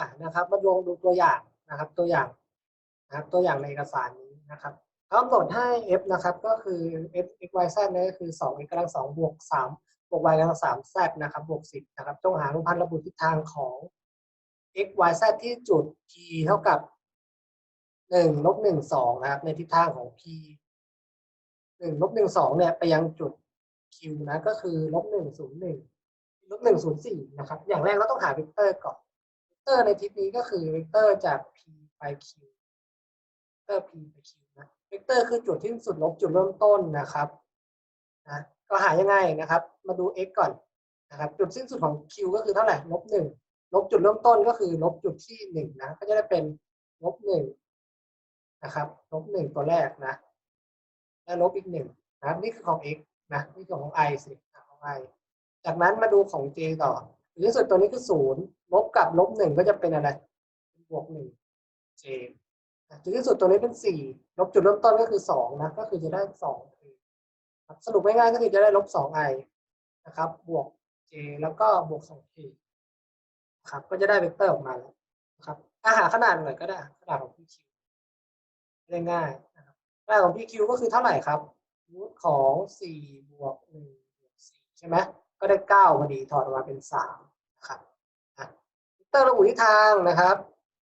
อะนะครับ มาลองดูตัวอย่างนะครับ ตัวอย่างนะครับ ตัวอย่างในเอกสารนี้นะครับขากำหนดให้ f นะครับ ก็คือ f x y z นี่ก็คือ2 x กำลัง2บวก3บวก y กำลัง3 z นะครับบวก10นะครับจงหาอนุพันธ์ระบุทิศทางของ x y z ที่จุด p เท่ากับ1ลบ1 2นะครับ ในทิศทางของ p 1ลบ1 2เนี่ยไปยังจุด q นะก็คือลบ1 0 1ลบ1 0 4นะครับ อย่างแรกเราต้องหาเวกเตอร์ก่อน ตอร์ในทิศนี้ก็คือเวกเตอร์จาก p ไป q เวกเตอร์ p ไป q นะเวกเตอร์คือจุดที่สุดลบจุดเริ่มต้นนะครับนะก็หายังไงนะครับ มาดู x ก่อนนะครับจุดสิ้นสุดของ q ก็คือเท่าไหร่ลบหนึ่งลบจุดเริ่มต้นก็คือลบจุดที่หนึ่งนะก็จะได้เป็นลบหนึ่งนะครับลบหนึ่งตัวแรกนะและลบอีกหนึ่งนะครับนี่คือของ x นะนี่คือของ i สิของ i จากนั้นมาดูของ j ต่อ ที่สุดตัวนี้คือศูนย์ลบกับลบหนึ่งก็จะเป็นอะไรบวกหนึ่ง j จุดที่สุดตัวนี้เป็นสี่ลบจุดเริ่มต้นก็คือสองนะก็คือจะได้สองสรุปง่ายๆก็คือจะได้ลบสอง i นะครับ บวก j แล้วก็บวกสอง k ครับก็จะได้เวกเตอร์ออกมาแล้วนะครับถ้าหาขนาดหน่อยก็ได้ขนาดของ pq ได้ง่ายนะครับขนาดของ pq ก็คือเท่าไหร่ครับรูทของสี่บวกหนึ่งบวกสี่ใช่ไหมก็ได้เก้าพอดีถอดออกมาเป็นสามนะครับอะเวกเตอร์ระบุทิศทางนะครับ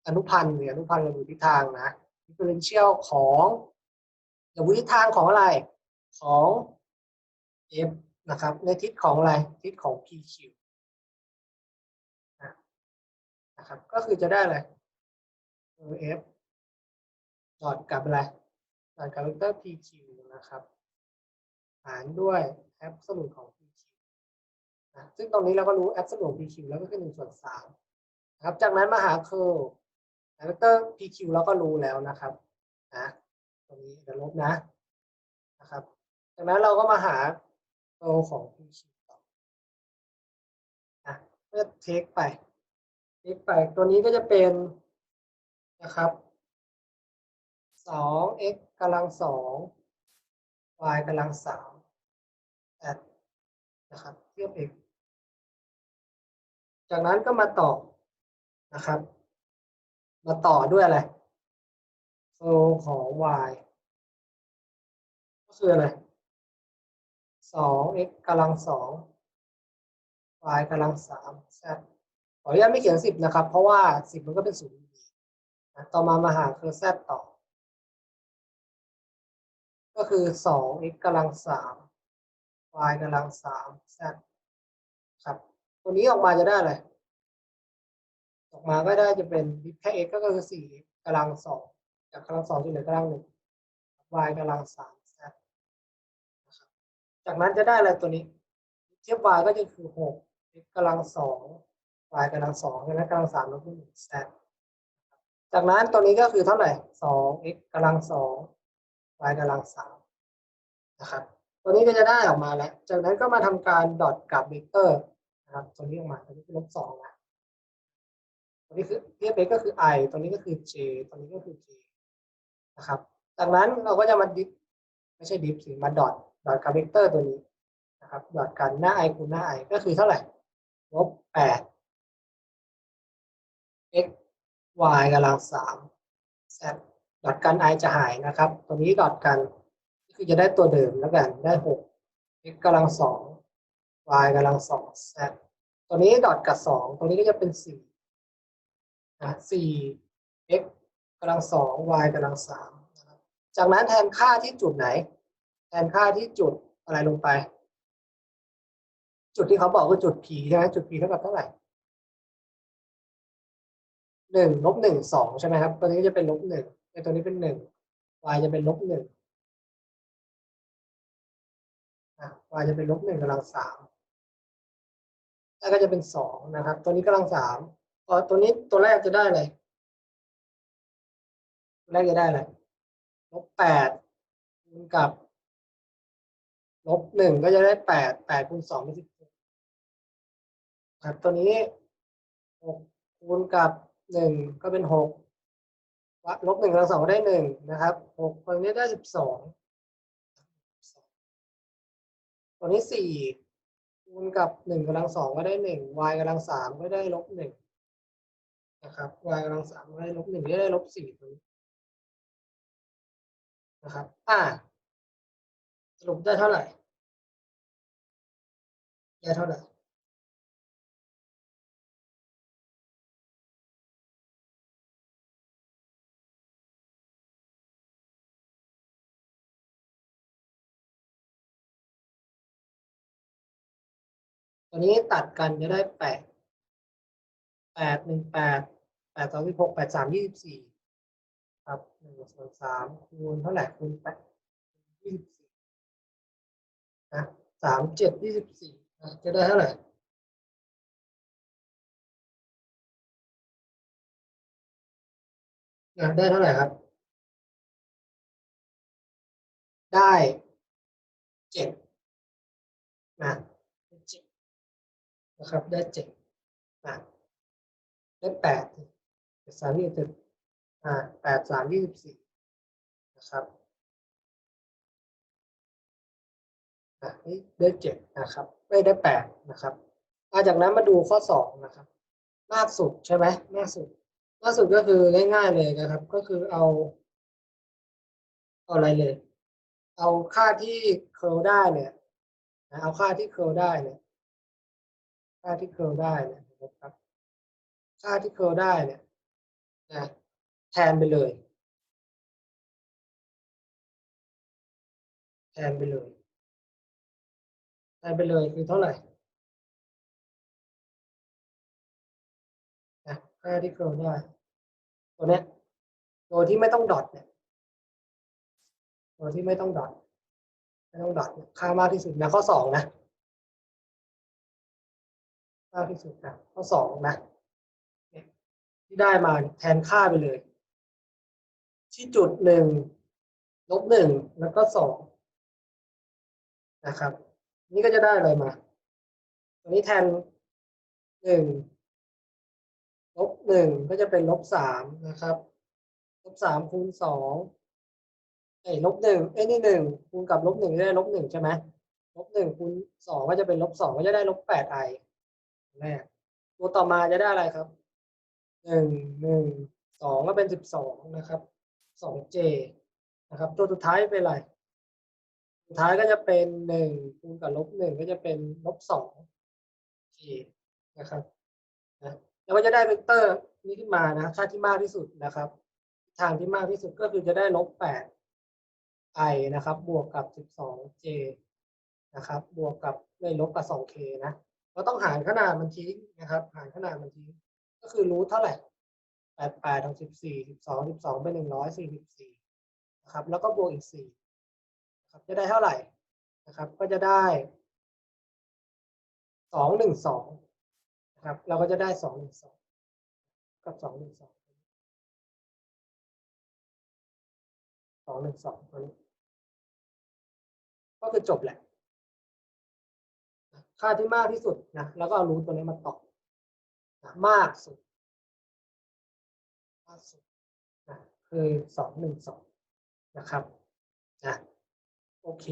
อนุพันธ์หรืออนุพันธ์ระบุทิศทางนะ differential ของระบุทิศทางของอะไรของ f นะครับ ในทิศของอะไรทิศของ pq นะครับก็คือจะได้อะไร f ดอทกับอะไรดอทกับเวกเตอร์ pq นะครับหารด้วย absolute ของ pq นะซึ่งตรงนี้เราก็รู้ absolute ของ pq แล้วก็คือ1ส่วน3นะ ครับ จากนั้นมาหา curl เวกเตอร์ pq เราก็รู้แล้วนะครับนะตรงนี้เดี๋ยวลบนะนะครับ จากนั้นเราก็มาหา curl ของ pq ต่อนะเพื่อเทคไปเทคไปตัวนี้ก็จะเป็นนะครับ2 x กำลัง2 y กำลัง3 at นะครับ เทียบ x จากนั้นก็มาต่อ นะครับ มาต่อด้วยอะไรโซของ y ก็คืออะไร2 x กำลัง2 y กำลัง3 z ขออนุญาตไม่เขียน10นะครับ เพราะว่า10มันก็เป็นศูนย์ต่อมามาหาคือ z ต่อ ก็คือ2 x กำลัง3 y กำลัง3 z ครับ ตัวนี้ออกมาจะได้อะไร ออกมาก็ได้จะเป็นแค่ x ก็คือ4กำลัง2จากกำลัง2จนเหลือกำลัง1 y กำลัง3 z นะครับจากนั้นจะได้อะไรตัวนี้ เทียบ y ก็จะคือ6 x กำลัง2 y กำลัง2ใช่ไหมกำลัง3ลบ1 z จากนั้นตัวนี้ก็คือเท่าไหร่2 x กำลัง2 y กำลัง3นะครับตัวนี้ก็จะได้ออกมาแล้ว จากนั้นก็มาทำการดอทกับเวกเตอร์นะครับตัวนี้ออกมาตัวนี้คือลบ2นะ ตัวนี้คือเทียบ x ก็คือ i ตัวนี้ก็คือ j ตัวนี้ก็คือ k นะครับจากนั้นเราก็จะมาดิฟไม่ใช่ดิฟสิมาดอทดอทกับเวกเตอร์ตัวนี้นะครับดอทกันหน้า i คูณหน้า i ก็คือเท่าไหร่ลบ8 x y กำลัง3 z ดอทกัน i จะหายนะครับตัวนี้ดอทกันคือจะได้ตัวเดิมแล้วกันได้6 x กำลัง2 y กำลัง2 z ตัวนี้ดอทกับ2ตัวนี้ก็จะเป็น4 นะ4 x กำลัง 2 y กำลัง3นะครับจากนั้นแทนค่าที่จุดไหน แทนค่าที่จุดอะไรลงไป จุดที่เขาบอกคือจุด p ใช่ไหมจุด p เท่ากับเท่าไหร่หนึ่งลบหนึ่งสองใช่ไหมครับ ตัวนี้จะเป็นลบหนึ่งในตัวนี้เป็นหนึ่ง y จะเป็นลบหนึ่ง y จะเป็นลบหนึ่งกำลังสามแล้วก็จะเป็นสองนะครับ ตัวนี้กำลังสาม พอตัวนี้ตัวแรกจะได้อะไรตัวแรกจะได้อะไรลบแปดคูณกับลบหนึ่งก็จะได้แปดแปดคูณสองเป็นสิบครับตัวนี้หกคูณกับหนึ่งก็เป็นหกลบหนึ่งกำลังสองก็ได้หนึ่งนะครับหกตัวนี้ได้สิบสองตัวนี้สี่คูณกับหนึ่งกำลังสองก็ได้หนึ่ง y กำลังสามก็ได้ลบหนึ่ง นะครับ y กำลังสามได้ลบหนึ่งได้ลบสี่ตรงนะครับ อ่า สรุปได้เท่าไหร่ ได้เท่าไหร่ตัวนี้ตัดกันจะได้แปด แปดหนึ่งแปดแปดสองสิบหกแปดสามยี่สิบสี่ครับหนึ่งส่วนสามคูณเท่าไหร่คูณแปดยี่สิบสี่นะสามเจ็ดยี่สิบสี่นะจะได้เท่าไหร่นะได้เท่าไหร่ครับ ได้เจ็ดนะเจ็ดนะครับได้เจ็ดนะ แปดแปดสามยี่สิบอ่าแปดสามยี่สิบสี่นะครับอะนี่ได้เจ็ดนะครับ ไม่ได้แปดนะครับอาจากนั้นมาดูข้อสองนะครับ มากสุดใช่ไหมมากสุดล่าสุดก็คือง่ายๆเลยนะครับ ก็คือเอาเอาอะไรเลย เอาค่าที่เคอร์ได้เนี่ยนะเอาค่าที่เคอร์ได้เนี่ยค่าที่เคอร์ได้เนี่ยนะครับ ค่าที่เคอร์ได้เนี่ยนะแทนไปเลย แทนไปเลย แทนไปเลยคือเท่าไหร่นะค่าที่เคอร์ได้ ตัวเนี้ยตัวที่ไม่ต้องดอทเนี่ยตัวที่ไม่ต้องดอทไม่ต้องดอทค่ามากที่สุดนะข้อสองนะมากที่สุดนะข้อสองนะ ที่ได้มาแทนค่าไปเลย ที่จุดหนึ่งลบหนึ่งแล้วก็สองนะครับ นี่ก็จะได้อะไรมาตัวนี้แทนหนึ่งลบหนึ่งก็จะเป็นลบสามนะครับลบสามคูณสองเอ้ลบหนึ่งเอ้นี่หนึ่งคูณกับลบหนึ่งได้ลบหนึ่งใช่ไหมลบหนึ่งคูณสองก็จะเป็นลบสองก็จะได้ลบแปดไอแรกตัวต่อมาจะได้อะไรครับ หนึ่งหนึ่งสองก็เป็นสิบสองนะครับสองเจนะครับ ตัวสุดท้ายเป็นอะไรสุดท้ายก็จะเป็นหนึ่งคูณกับลบหนึ่งก็จะเป็นลบสองเจนะครับนะแล้วก็จะได้เวกเตอร์นี้ขึ้นมานะค่าที่มากที่สุดนะครับ ทางที่มากที่สุดก็คือจะได้ลบแปด i นะครับ บวกกับสิบสอง j นะครับ บวกกับเลยลบกับสอง k นะ เราต้องหารขนาดมันทิ้งนะครับ หารขนาดมันทิ้ง ก็คือรูทเท่าไหร่แปดแปดของสิบสี่สิบสองสิบสองเป็นหนึ่งร้อยสี่สิบสี่นะครับ แล้วก็บวกอีกสี่นะครับจะได้เท่าไหร่นะครับ ก็จะได้สองหนึ่งสองนะครับ เราก็จะได้สองหนึ่งสองกับสองหนึ่งสองสองหนึ่งสองตัวนี้ก็คือจบแหละ ค่าที่มากที่สุดนะ แล้วก็เอารูทตัวนี้มาตอบ มากสุดมากสุดนะคือสองหนึ่งสองนะครับนะโอเค